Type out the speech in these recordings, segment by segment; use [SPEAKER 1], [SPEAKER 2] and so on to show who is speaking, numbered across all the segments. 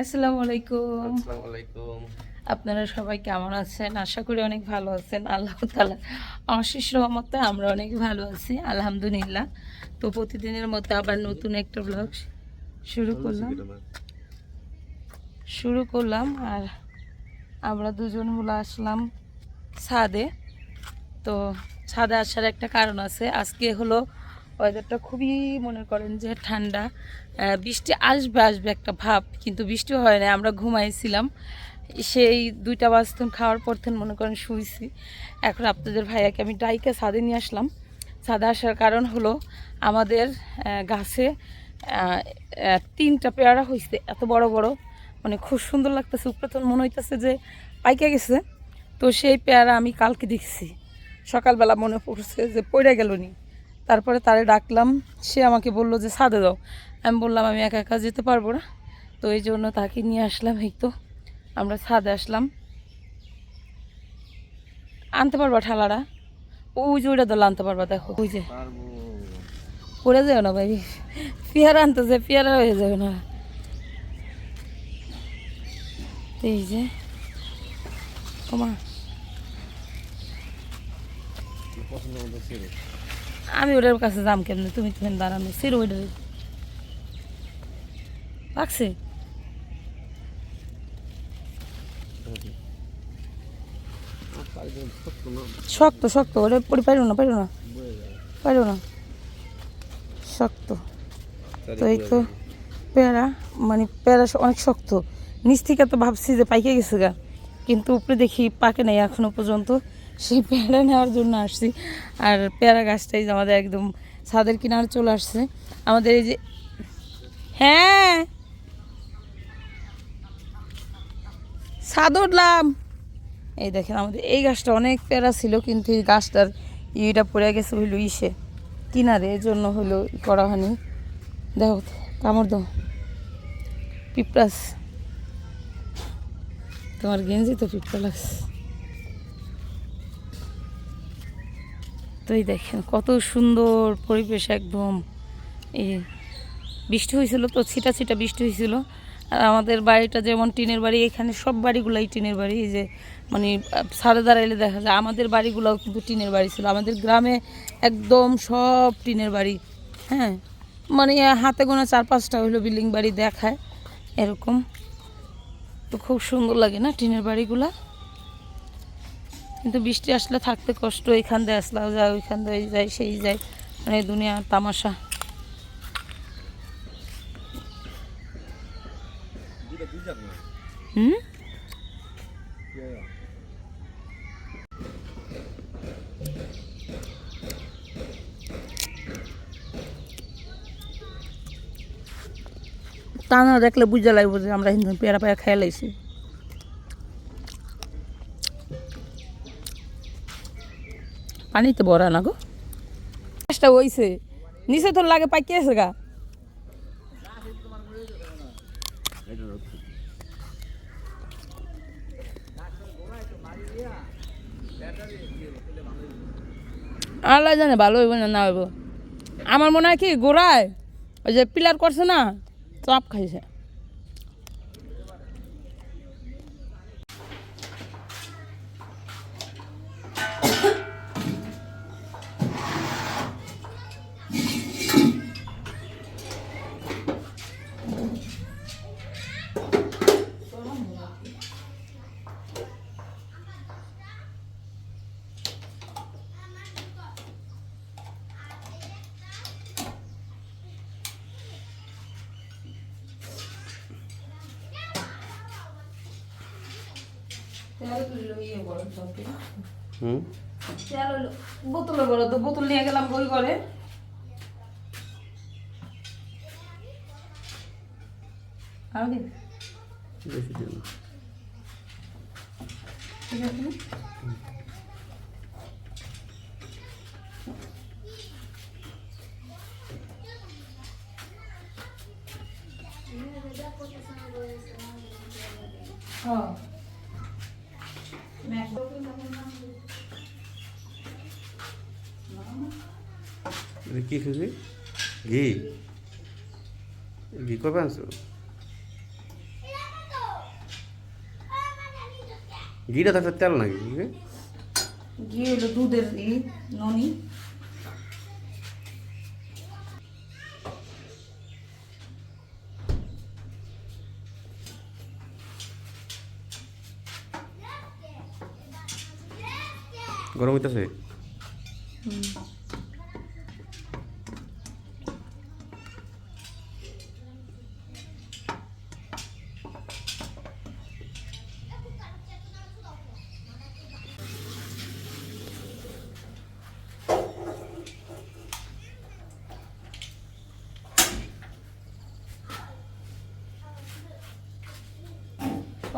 [SPEAKER 1] আসসালামু আলাইকুম
[SPEAKER 2] আসসালামু আলাইকুম
[SPEAKER 1] আপনারা সবাই কেমন আছেন? আশা করি অনেক ভালো আছেন। আল্লাহ তালা অশেষ রহমতে আমরা অনেক ভালো আছি আলহামদুলিল্লাহ। তো প্রতিদিনের মতো আবার নতুন একটা ব্লগ শুরু করলাম। শুরু করলাম আর আমরা দুজন হলো আসলাম ছাদে। তো ছাদে আসার একটা কারণ আছে। আজকে হলো ওয়েদারটা খুবই মনে করেন যে ঠান্ডা। বৃষ্টি আসবে আসবে একটা ভাব, কিন্তু বৃষ্টি হয় না আমরা ঘুমাইছিলাম। সেই দুইটা বাজতন, খাওয়ার পর থেকে মনে করেন শুইছি। এখন আপনাদের ভাইয়াকে আমি ডাইকে ছাদে নিয়ে আসলাম। ছাদে আসার কারণ হলো আমাদের গাছে তিনটা পেয়ারা হয়েছে এত বড় বড়। মানে খুব সুন্দর লাগতেছে, উপরে তো মনে হইতেছে যে পাইকে গেছে। তো সেই পেয়ারা আমি কালকে দেখছি। সকালবেলা মনে পড়ছে যে পড়ে গেল নি। তারপরে তারে ডাকলাম সে আমাকে বলল যে ছাদে দাও। আমি বললাম আমি একা একা যেতে পারব না। তো এই জন্য তাকে নিয়ে আসলাম এই তো আমরা ছাদে আসলাম। আনতে পারবা ঠালারা? ওই যে ওইটা দল আনতে পারবা দেখো। ওই যে। পড়ে যাবে না ভাই। পেয়ারা আনতে যে পেয়ারা হয়ে যাবে না। এই যে। ওমা।
[SPEAKER 2] পছন্দ মতো ছিল
[SPEAKER 1] আমি ওটার কাছে যাম কেমনে? তুমি কেমন দাঁড়ানো সির ওইটা পাকছে শক্ত শক্ত ওটা পড়ি পারো না পারো না। পারো না। শক্ত। তো এই তো পেয়ারা মানে পেয়ারা অনেক শক্ত। নিচ থেকে তো ভাবছি যে পাইকে গেছে গা। কিন্তু উপরে দেখি পাকে নাই এখনও পর্যন্ত। সেই পেয়ারা নেওয়ার জন্য আসছি। আর পেয়ারা গাছটাই আমাদের একদম ছাদের কিনারে চলে আসছে। আমাদের এই যে হ্যাঁ। ছাদ উঠলাম এই দেখেন আমাদের এই গাছটা অনেক পেয়ারা ছিল, কিন্তু এই গাছটার ইয়েটা পড়ে গেছে হইল ইসে। কিনারে, এর জন্য হইল করা হয়নি। দেখো, কামড় দাও। পিঁপড়াস। তোমার গেঞ্জি তো পিঁপড়া লাগছে। তো দেখেন, কত সুন্দর পরিবেশ একদম। এই বৃষ্টি হয়েছিল তো, ছিটা ছিটা বৃষ্টি হয়েছিল। আর আমাদের বাড়িটা যেমন টিনের বাড়ি, এখানে সব বাড়িগুলাই টিনের বাড়ি। এই যে মানে সারে দাঁড়াইলে দেখা যায়, আমাদের বাড়িগুলোও কিন্তু টিনের বাড়ি ছিল। আমাদের গ্রামে একদম সব টিনের বাড়ি। হ্যাঁ মানে হাতে গোনা চার পাঁচটা হইল বিল্ডিং বাড়ি দেখায়, এরকম। তো খুব সুন্দর লাগে না টিনের বাড়িগুলা? কিন্তু বৃষ্টি আসলে থাকতে কষ্ট, এখান দিয়ে আসলাও যায় ওইখান দিয়ে যায় সেই যায় মানে দুনিয়া তামাশা। হুম? তা না দেখলে বুঝা লাগবে যে আমরা হিন্দু পেয়ারা পেয়ারা খেয়ে লাইছি। পানিতে ভরা না গো। গাছটা হইছে। নিচে তোর লাগে পাকিয়েছে গা। আল্লাহ জানে ভালো হইব না না হইব। আমার মনে হয় কি গোড়ায় ওই যে পিলার করছে না চাপ খাইছে।
[SPEAKER 2] হুম?
[SPEAKER 1] বোতলে বড় তো বোতল নিয়ে গেলাম বই করে আর দিন
[SPEAKER 2] বেশি দিন
[SPEAKER 1] ঠিক আছে। না?
[SPEAKER 2] কি খুঁজি? ঘি। ঘি কবে আনছো? ঘিটা তো তেল নাকি ঘি
[SPEAKER 1] হলো দুধের ই ননি।
[SPEAKER 2] গরম হইতেছে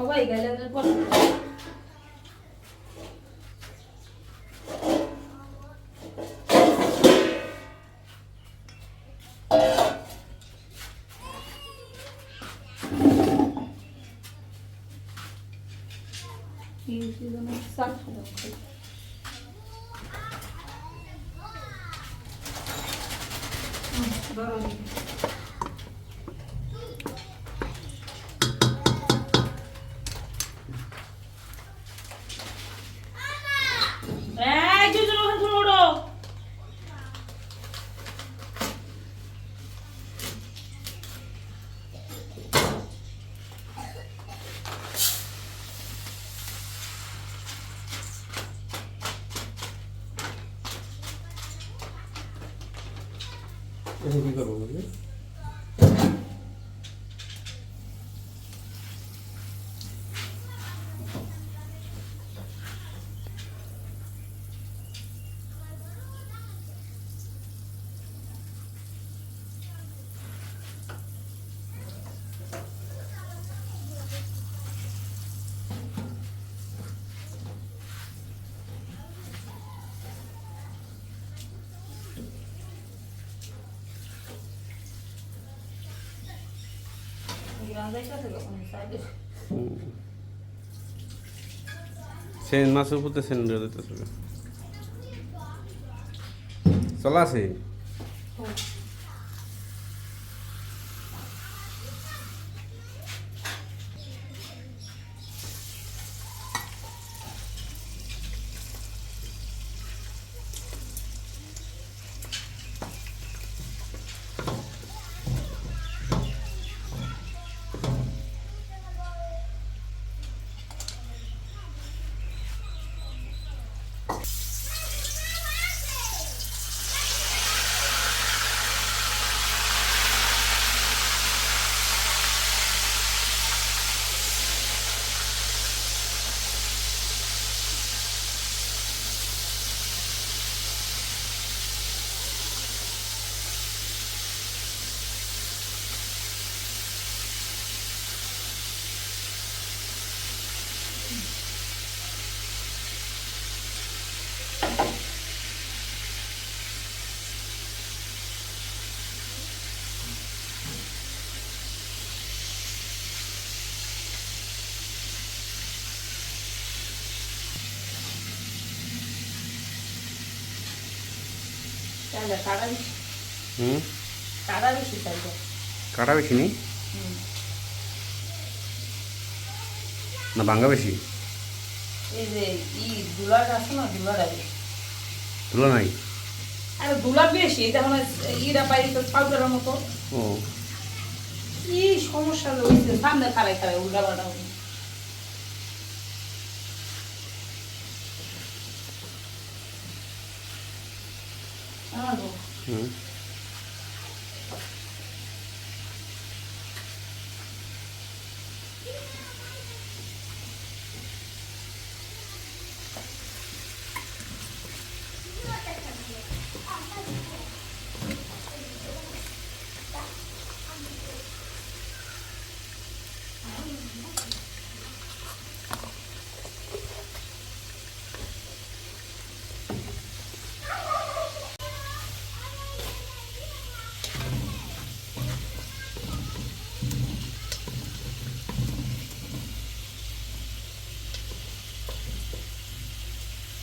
[SPEAKER 1] সবাই গেলে পর কি কি যেন শাক খাওয়া ধরো এই দুজন ওখান থেকে ওঠো
[SPEAKER 2] এখন কি করব বুঝলি সেন মাছের উপর সেন চলা আছে হুম?
[SPEAKER 1] কাটা বেশি
[SPEAKER 2] নেই? না ভাঙ্গা বেশি? তুলো নাই?
[SPEAKER 1] আরে দুলা বেশি যেমন ইরা পাই তো পাউডারের মতো।
[SPEAKER 2] ও।
[SPEAKER 1] কি সমস্যা হয়েছে সামনে খালাই খালাই উল্টা পাল্টা হয়ে। আমার গো,
[SPEAKER 2] হুম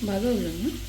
[SPEAKER 1] ভালো হলো না
[SPEAKER 2] মান্না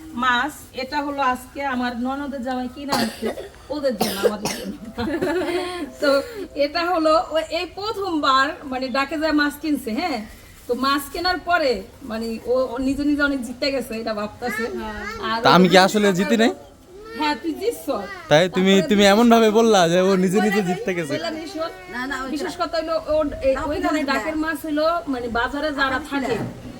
[SPEAKER 1] মাছ এটা হলো আজকে আমার ননদের জামাই কিনে আনছে। ওদের জন্য আমাদের জন্য। তো এটা হলো এই প্রথমবার মানে ডাকে যায় মাছ কিনছে হ্যাঁ? তো মাছ কেনার পরে মানে ও নিজে নিজে অনেক জিতে গেছে এটা ভাবতেছে।
[SPEAKER 3] আমি কি আসলে জিতি নাই?
[SPEAKER 1] হ্যাঁ তুই জিতছ।
[SPEAKER 3] তাই তুমি তুমি এমন ভাবে বললা যে ও নিজে নিজে জিততে গেছে।
[SPEAKER 1] বিশেষ কথা হইল ওর ওইখানে ডাকের মাছ হইল মানে বাজারে যারা থাকে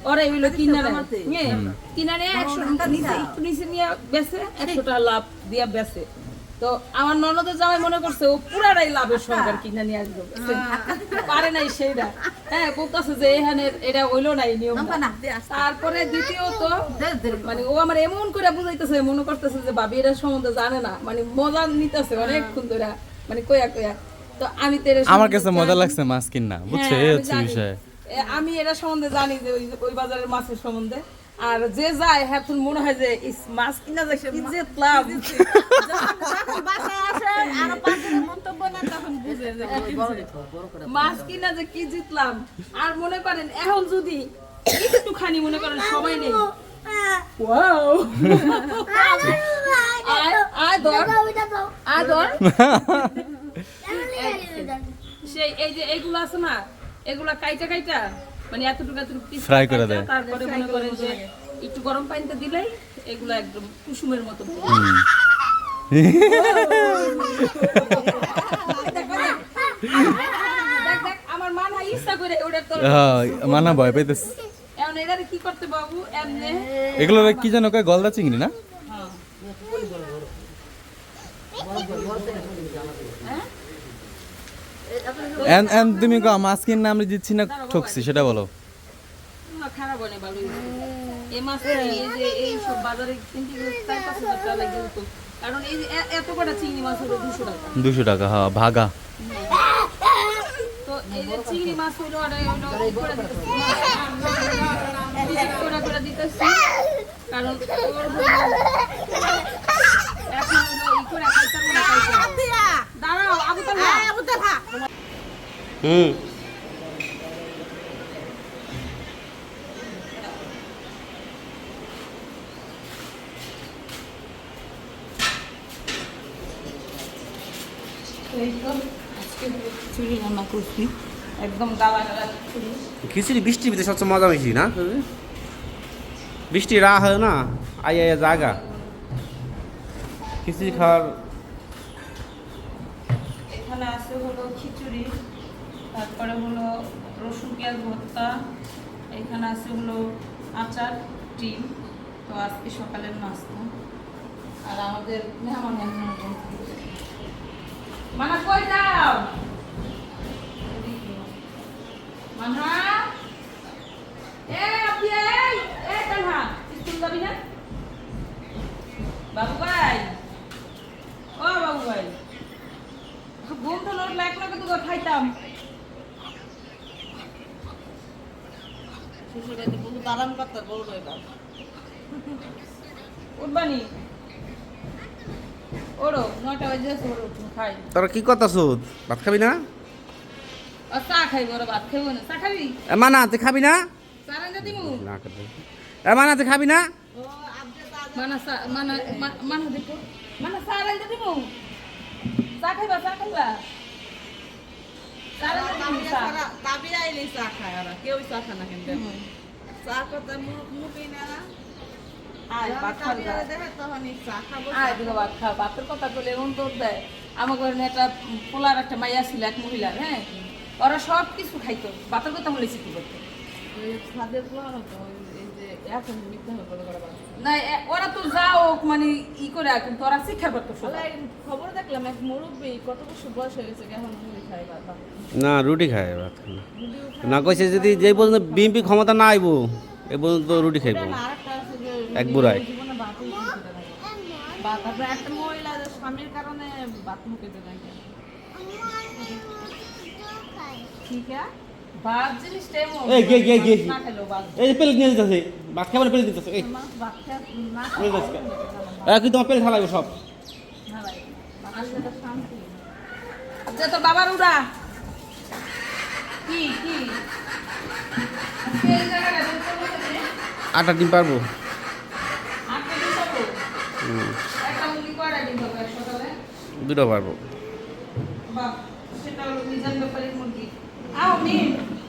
[SPEAKER 1] ওরা হইল কিনারে। হ্যাঁ কিনারে একশো টাকা নিচে একটু নিচে নিয়ে বেচে একশো টাকা লাভ দিয়া বেচে তো আমার ননদের জামাই মনে করছে ও পুরাটাই লাভের সরকার কিনে নিয়ে আসবে পারে নাই সেইটা। হ্যাঁ বলতেছে যে এখানে এটা হইল নাই নিয়ম তারপরে দ্বিতীয়ত মানে ও আমার এমন করে বুঝাইতেছে মনে করতেছে যে ভাবি এটা সম্বন্ধে জানে না। মানে মজা নিতেছে অনেকক্ষণ ধরে মানে কয়া কয়া। তো আমি তো
[SPEAKER 3] আমার কাছে মজা লাগছে মাছ কিনা বুঝছ?
[SPEAKER 1] হ্যাঁ,
[SPEAKER 3] এই হচ্ছে বিষয়।
[SPEAKER 1] আমি এটা সম্বন্ধে জানি যে ওই ওই বাজারের মাছের সম্বন্ধে। আর যে যায় হ্যাঁ তোর মনে হয় যে ইস মাছ কিনা যায় যে লাভ। মাছ কিনা যে কি জিতলাম। আর মনে করেন এখন যদি একটুখানি মনে করেন সময় নেই। সেই এই যে এইগুলো আছে না এগুলা কাইটা কাইটা মানে এতটুকু এতটুকু piece
[SPEAKER 3] Fry করে দেয়।
[SPEAKER 1] তারপরে মনে করেন যে একটু গরম পানিতে দিলেই এগুলা একদম কুসুমের মতো দেখ দেখ আমার মা না ইচ্ছা করে ওটার তোর
[SPEAKER 3] হ্যাঁ, মানা ভয় পাইতেছে
[SPEAKER 1] কি করতে বাবু এমনি
[SPEAKER 3] এগুলো কি যেন কয় গলদা চিংড়ি না তুমি কো কিনা আমরা দিচ্ছি না ঠকছি সেটা বলো।
[SPEAKER 1] খারাপ হয় না এই মাছ এই যে এই সব বাজারে কিনতে গেলে চার পাঁচ হাজার টাকা লাগে কারণ এই এত কটা চিংড়ি মাছ হলো দুশো টাকা।
[SPEAKER 3] দুশো টাকা হ্যাঁ ভাগা।
[SPEAKER 1] তো এই যে চিংড়ি মাছ আর করে দিতেছি। কারণ ওর হইল এখন হইল ই করে খাইতে পারব না খাইতে। দাঁড়াও আবু তালহা
[SPEAKER 2] হুম।
[SPEAKER 1] তো এই তো আজকে হলো খিচুড়ি রান্না করছি। একদম গালা গালা খিচুড়ি
[SPEAKER 2] বৃষ্টির ভিতরে সবচেয়ে মজা বেশি না? বৃষ্টি রা হয় না আই আই জাগা। খিচুড়ি খাওয়ার
[SPEAKER 1] এখানে আছে হলো খিচুড়ি। তারপরে হলো রসুন, পেঁয়াজ ভর্তা, এখানে আছে হলো আচার, ডিম। তো আজকে সকালের নাস্তা। আর আমাদের মেহমান একজন মানা কই বাবু ভাই, ও বাবু ভাই। ঘুম তো লাগল কিন্তু তো খাইতাম উঠবানি ওরো নয়টা বাজে আছে ওরো খাই।
[SPEAKER 2] তোরা কি কথা সুদ ভাত খাবি না?
[SPEAKER 1] আর চা খাইব ওরা ভাত খাইব না। চা খাবি?
[SPEAKER 2] মানা তুই খাবি না? না খাবে মানা তুই খাবি না?
[SPEAKER 1] মানা মানা মানা দেখো মানা চা রান্না দিমু চা খাইবা চা খাইবা? চা। রান্না দিমু চা আয় ভাত খাবি আয় দিকে ভাত খা। ভাতের কথা বলে এমন দৌড় দেয়। আমার ঘরে একটা পোলার একটা মাইয়া ছিল এক মহিলার হ্যাঁ? ওরা সব কিছু খাইতো। বাতের কথা বলেছি কি করতো না ওরা তো যাও মানে ই করে কিন্তু ওরা শিক্ষা করতো
[SPEAKER 4] খবর দেখলাম এক মুরব্বী কত বছর বয়স হয়ে গেছে এখন মুড়ি খায়
[SPEAKER 2] না রুটি খায় ভাত না। না কইছে যদি যে পর্যন্ত বিএনপি ক্ষমতা না আইব এ পর্যন্ত রুটি খাইব। এক বুড়ায়
[SPEAKER 4] একটা মহিলা স্বামীর কারণে বাত মুখে দেয়। ঠিক আছে
[SPEAKER 1] ভাত জিনিসটা এমন
[SPEAKER 2] এই, গে, গে, গে। এই যে নিয়ে দিতেছে ভাত খাবার এই।
[SPEAKER 4] ভাত
[SPEAKER 2] তোমার খালাইবো সব।
[SPEAKER 4] তো
[SPEAKER 1] বাবার উড়া। কি কি?
[SPEAKER 2] আটটা ডিম পারব? দুটো পারব।
[SPEAKER 1] সেটা হলো মিজান ব্যাপারীর মুরগি। Amém.